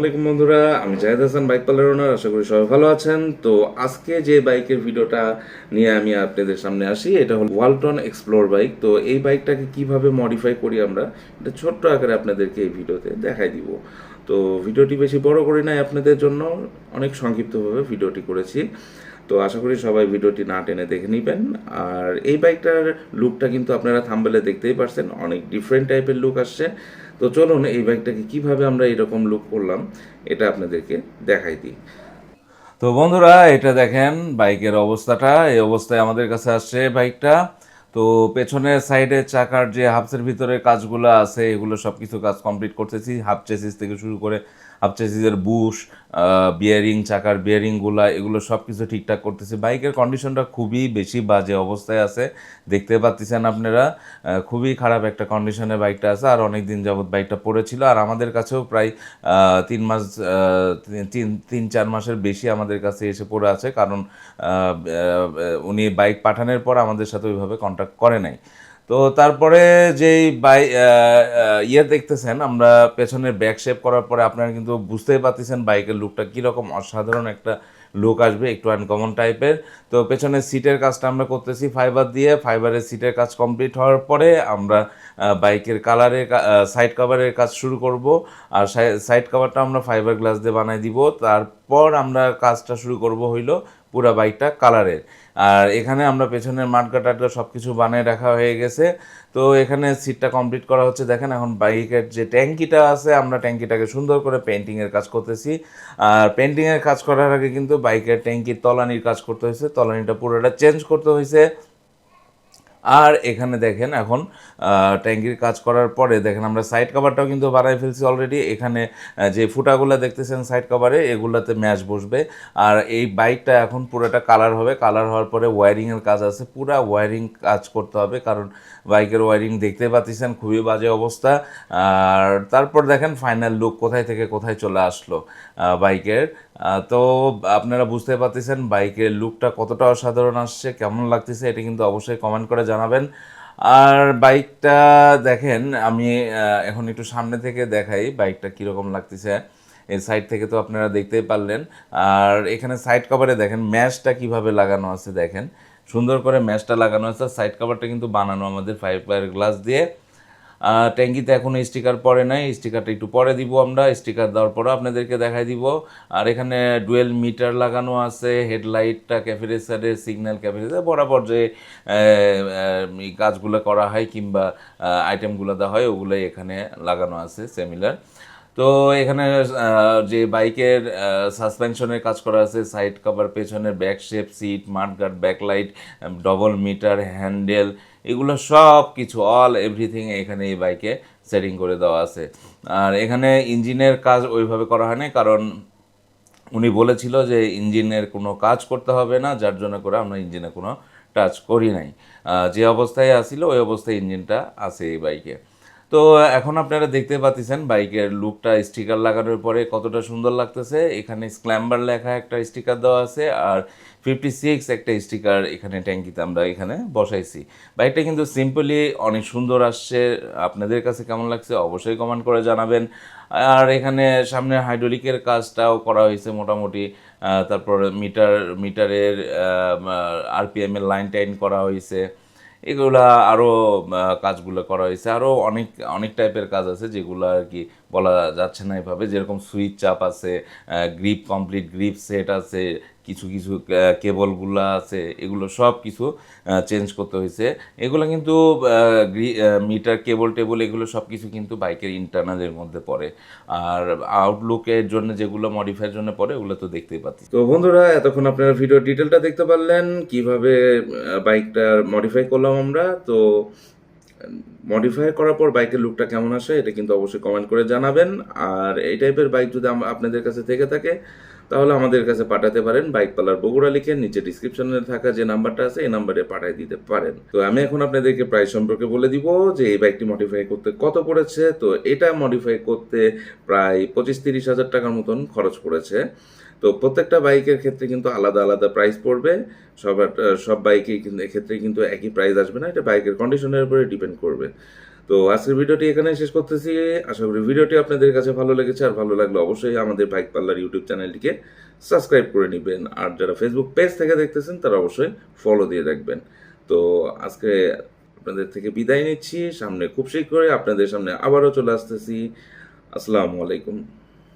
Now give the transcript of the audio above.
আলাইকুম বন্ধুরা, আমি Jahed Hasan, bike parlour owner, আশা করি সবাই ভালো আছেন। তো আজকে যে বাইকের ভিডিওটা নিয়ে আমি আপনাদের সামনে আসি, এটা হল ওয়ালটন এক্সপ্লোর বাইক। তো এই বাইকটাকে কীভাবে মডিফাই করি আমরা, এটা ছোট্ট আকারে আপনাদেরকে এই ভিডিওতে দেখাই দিব। তো ভিডিওটি বেশি বড় করি নাই আপনাদের জন্য, অনেক সংক্ষিপ্তভাবে ভিডিওটি করেছি। তো আশা করি সবাই ভিডিওটি না টেনে দেখে নেবেন। আর এই বাইকটার লুকটা কিন্তু আপনারা থাম্বেলে দেখতেই পারছেন, অনেক ডিফারেন্ট টাইপের লুক আসছে। তো চলুন এই বাইকটাকে কীভাবে আমরা এরকম লুক করলাম, এটা আপনাদেরকে দেখাই দিই। তো বন্ধুরা, এটা দেখেন বাইকের অবস্থাটা, এই অবস্থায় আমাদের কাছে আসছে বাইকটা। তো পেছনের সাইডে চাকার যে হাফসের ভিতরে কাজগুলো আছে, এগুলো সব কিছু কাজ কমপ্লিট করতেছি, হাফ চেসিস থেকে শুরু করে হাফ বুশ বিয়ারিং চাকার বিয়ারিংগুলা এগুলো সব কিছু ঠিকঠাক করতেছি। বাইকের কন্ডিশনটা খুবই বেশি বাজে অবস্থায় আছে। দেখতে পাচ্ছেন আপনারা খুবই খারাপ একটা কন্ডিশনে বাইকটা আছে। আর অনেক দিন যাবৎ বাইকটা পড়েছিল। আর আমাদের কাছেও প্রায় তিন মাস তিন তিন, চার মাসের বেশি আমাদের কাছে এসে পড়ে আছে। কারণ উনি বাইক পাঠানোর পর আমাদের সাথে ওইভাবে কন্ট্যাক্ট করে নাই। তো তারপরে যেই বাই ইয়ে দেখতেছেন, আমরা পেছনের ব্যাক শেপ করার পরে আপনারা কিন্তু বুঝতেই পারতেছেন বাইকের লুকটা কীরকম অসাধারণ একটা লুক আসবে, একটু আনকমন টাইপের তো পেছনের সিটের কাজটা আমরা করতেছি ফাইবার দিয়ে ফাইবারের সিটের কাজ কমপ্লিট হওয়ার পরে আমরা বাইকের কালারের সাইড কভারের কাজ শুরু করব। আর সাইড কভারটা আমরা ফাইবার গ্লাস দিয়ে বানাই দিব। তারপর আমরা কাজটা শুরু করব হইল পুরা বাইকটা কালারের। আর এখানে আমরা পেছনের মাটগা টাটগা সব কিছু বানিয়ে রাখা হয়ে গেছে। তো এখানে সিটটা কমপ্লিট করা হচ্ছে। দেখেন এখন বাইকের যে ট্যাঙ্কিটা আছে, আমরা ট্যাঙ্কিটাকে সুন্দর করে পেন্টিংয়ের কাজ করতেছি। আর পেন্টিংয়ের কাজ করার আগে কিন্তু বাইকের ট্যাঙ্কির তলানির কাজ করতে হয়েছে। তলানিটা পুরোটা চেঞ্জ করতে হয়েছে। আর এখানে দেখেন এখন ট্যাঙ্কির কাজ করার পরে দেখেন আমরা সাইড কভারটাও কিন্তু বানাই ফেলছি অলরেডি এখানে যে ফুটাগুলো দেখতেছেন সাইড কভারে এগুলাতে ম্যাচ বসবে। আর এই বাইকটা এখন পুরোটা কালার হবে। কালার হওয়ার পরে ওয়ারিংয়ের কাজ আছে। পুরা ওয়ারিং কাজ করতে হবে কারণ বাইকের ওয়ারিং দেখতে পাচ্ছেন, খুবই বাজে অবস্থা। আর তারপর দেখেন ফাইনাল লুক কোথায় থেকে কোথায় চলে আসলো বাইকের তো আপনারা বুঝতে পারতেছেন বাইকের লুকটা কতটা অসাধারণ আসছে, কেমন লাগতেছে, এটা কিন্তু অবশ্যই কমেন্ট করে জানাবেন। আর বাইকটা দেখেন, আমি এখন একটু সামনে থেকে দেখাই বাইকটা কীরকম লাগতেছে। এই সাইড থেকে তো আপনারা দেখতেই পারলেন। আর এখানে সাইড কভারে দেখেন, ম্যাশটা কীভাবে লাগানো আছে দেখেন। সুন্দর করে ম্যাশটা লাগানো আছে সাইড কভারটা কিন্তু বানানো আমাদের ফাইভ ফায়ার গ্লাস দিয়ে। ট্যাঙ্কিতে এখনও স্টিকার পরে নাই স্টিকারটা একটু পরে দিব আমরা স্টিকার দেওয়ার পরে আপনাদেরকে দেখাই দিব। আর এখানে ডুয়েল মিটার লাগানো আছে হেডলাইটটা ক্যাফেরেসারের সিগন্যাল ক্যাফেরেসার বরাবর যে কাজগুলো করা হয় কিংবা আইটেমগুলো দেওয়া হয়, ওগুলোই এখানে লাগানো আছে সেমিলার তো এখানে যে বাইকের সাসপেনশনের কাজ করা আছে সাইড কভার পেছনের back shape seat mudguard backlight double meter handle এগুলো সব কিছু অল এভরিথিং এখানে এই বাইকে সেটিং করে দেওয়া আছে। আর এখানে ইঞ্জিনের কাজ ওইভাবে করা হয়নি, কারণ উনি বলেছিল যে ইঞ্জিনের কোনো কাজ করতে হবে না, যার জন্য করে আমরা ইঞ্জিনে কোনো টাচ করি নাই। যে অবস্থায় আসিল, ওই অবস্থায় ইঞ্জিনটা আছে এই বাইকে তো এখন আপনারা দেখতে পাচ্ছেন বাইকের লুকটা স্টিকার লাগানোর পরে কতটা সুন্দর লাগতেছে। এখানে স্ক্ল্যাম্বার লেখা একটা স্টিকার দেওয়া আছে আর ফিফটি সিক্স একটা স্টিকার এখানে ট্যাঙ্কিতে আমরা এখানে বসাইছি। বাইকটা কিন্তু সিম্পলি অনেক সুন্দর আসছে। আপনাদের কাছে কেমন লাগছে অবশ্যই কমেন্ট করে জানাবেন। আর এখানে সামনে হাইড্রোলিকের কাজটাও করা হয়েছে মোটামুটি। তারপর মিটার, মিটারের আরপিএম এর লাইন টাইন করা হয়েছে। এগুলা আরও কাজগুলো করা হয়েছে। আরও অনেক অনেক টাইপের কাজ আছে যেগুলো আর কি বলা যাচ্ছে না এভাবে। যেরকম সুইচ চাপ আছে গ্রিপ কমপ্লিট গ্রিপ সেট আছে কিছু কিছু কেবলগুলো আছে, এগুলো সব কিছু চেঞ্জ করতে হয়েছে। এগুলো কিন্তু মিটার কেবল টেবল এগুলো সব কিছু কিন্তু বাইকের ইন্টারনালের মধ্যে পড়ে। আর আউটলুকের জন্য যেগুলো মডিফাইয়ের জন্য পড়ে, ওগুলো তো দেখতেই পাচ্ছি। তো বন্ধুরা, এতক্ষণ আপনারা ভিডিও ডিটেলটা দেখতে পারলেন, কীভাবে বাইকটা মডিফাই করলাম আমরা। তো মডিফাই করার পর বাইকের লুকটা কেমন আসে, এটা কিন্তু অবশ্যই কমেন্ট করে জানাবেন। আর এই টাইপের বাইক যদি আপনাদের কাছে থেকে থাকে তাহলে আমাদের কাছে পাঠাতে পারেন বাইক পালার বগুড়া লিখে নিচে ডিসক্রিপশনে থাকা যে নাম্বারটা আছে, এই নাম্বারে পাঠিয়ে দিতে পারেন। তো আমি এখন আপনাদেরকে প্রাইস সম্পর্কে বলে দিব যে এই বাইকটি মডিফাই করতে কত পড়েছে। তো এটা মডিফাই করতে প্রায় পঁচিশ তিরিশ হাজার টাকার মতন খরচ পড়েছে। তো প্রত্যেকটা বাইকের ক্ষেত্রে কিন্তু আলাদা আলাদা প্রাইস পড়বে। সবার, সব বাইকেই কিন্তু, এক্ষেত্রে কিন্তু একই প্রাইস আসবে না। এটা বাইকের কন্ডিশনের উপরে ডিপেন্ড করবে। তো আজকের ভিডিওটি এখানে শেষ করতেছি। আশা করি ভিডিওটি আপনাদের কাছে ভালো লেগেছে। আর ভালো লাগলে অবশ্যই আমাদের বাইক পার্লার ইউটিউব চ্যানেলটিকে সাবস্ক্রাইব করে নেবেন। আর যারা ফেসবুক পেজ থেকে দেখতেছেন, তারা অবশ্যই ফলো দিয়ে রাখবেন তো আজকে আপনাদের থেকে বিদায় নিচ্ছি। সামনে খুব শীঘ্রই আপনাদের সামনে আবারও চলে আসতেছি। আসসালামু আলাইকুম।